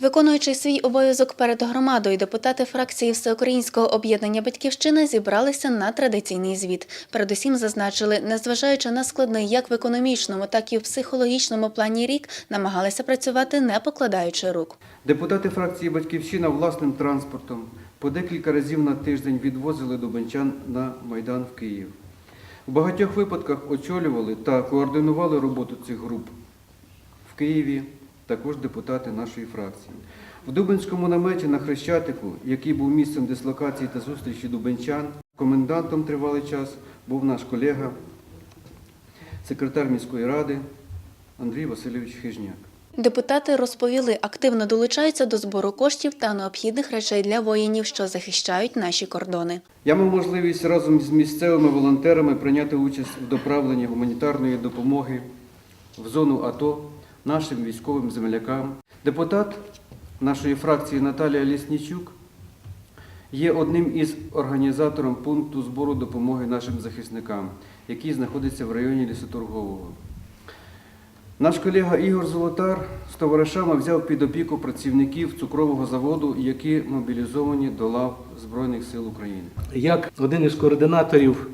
Виконуючи свій обов'язок перед громадою, депутати фракції Всеукраїнського об'єднання Батьківщина зібралися на традиційний звіт. Передусім зазначили, незважаючи на складний як в економічному, так і в психологічному плані рік, намагалися працювати не покладаючи рук. Депутати фракції Батьківщина власним транспортом по декілька разів на тиждень відвозили дубенчан на Майдан в Київ. У багатьох випадках очолювали та координували роботу цих груп. В Києві також депутати нашої фракції. В Дубенському наметі на Хрещатику, який був місцем дислокації та зустрічі дубенчан, комендантом тривалий час був наш колега, секретар міської ради Андрій Васильович Хижняк. Депутати розповіли, активно долучаються до збору коштів та необхідних речей для воїнів, що захищають наші кордони. Я мав можливість разом з місцевими волонтерами прийняти участь в доправленні гуманітарної допомоги в зону АТО нашим військовим землякам. Депутат нашої фракції Наталія Ліснічук є одним із організатором пункту збору допомоги нашим захисникам, який знаходиться в районі Лісоторгового. Наш колега Ігор Золотар з товаришами взяв під опіку працівників цукрового заводу, які мобілізовані до лав Збройних сил України. Як один із координаторів,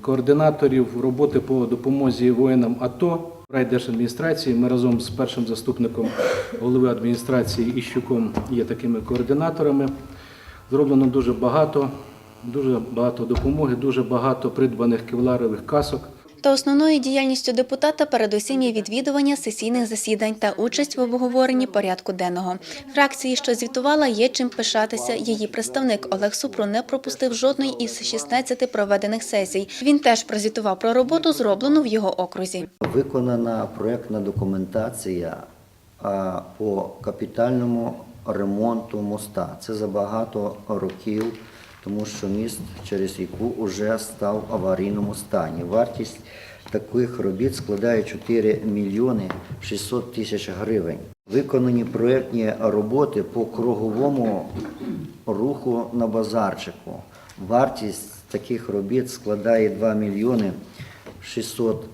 координаторів роботи по допомозі воїнам АТО райдержадміністрації, ми разом з першим заступником голови адміністрації Іщуком є такими координаторами. Зроблено дуже багато, дуже багато допомоги, дуже багато придбаних кевларових касок. Та основною діяльністю депутата передусім є відвідування сесійних засідань та участь в обговоренні порядку денного. Фракції, що звітувала, є чим пишатися. Її представник Олег Супрун не пропустив жодної із 16 проведених сесій. Він теж прозвітував про роботу, зроблену в його окрузі. Виконана проєктна документація по капітальному ремонту моста. Це за багато років, тому що міст через яку вже став в аварійному стані. Вартість таких робіт складає 4 мільйони 600 тисяч гривень. Виконані проєктні роботи по круговому руху на базарчику. Вартість таких робіт складає 2 мільйони 600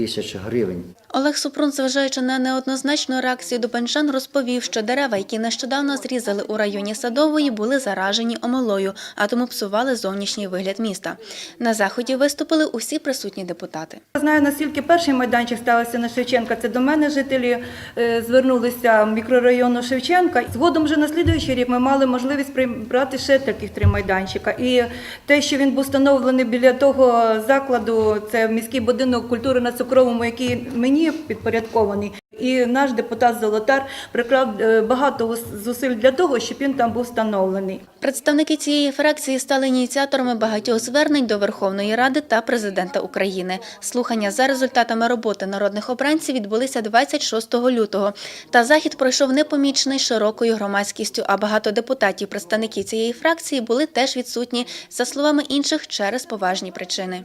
тисяч гривень. Олег Супрун, зважаючи на неоднозначну реакцію дубенчан, розповів, що дерева, які нещодавно зрізали у районі Садової, були заражені омолою, а тому псували зовнішній вигляд міста. На заході виступили усі присутні депутати. Знаю, наскільки перший майданчик ставився на Шевченка. Це до мене жителі е, звернулися в мікрорайону Шевченка. Згодом вже на слідуючий рік ми мали можливість прибрати ще таких три майданчика. І те, що він був встановлений біля того закладу, це міський будинок культури на Цукровому, який мені підпорядкований. І наш депутат Золотар приклав е, багато зусиль для того, щоб він там був встановлений. Представники цієї фракції стали ініціаторами багатьох звернень до Верховної Ради та президента України. Слухання за результатами роботи народних обранців відбулися 26 лютого. Та захід пройшов непомічений широкою громадськістю, а багато депутатів, представників цієї фракції, були теж відсутні, за словами інших, через поважні причини.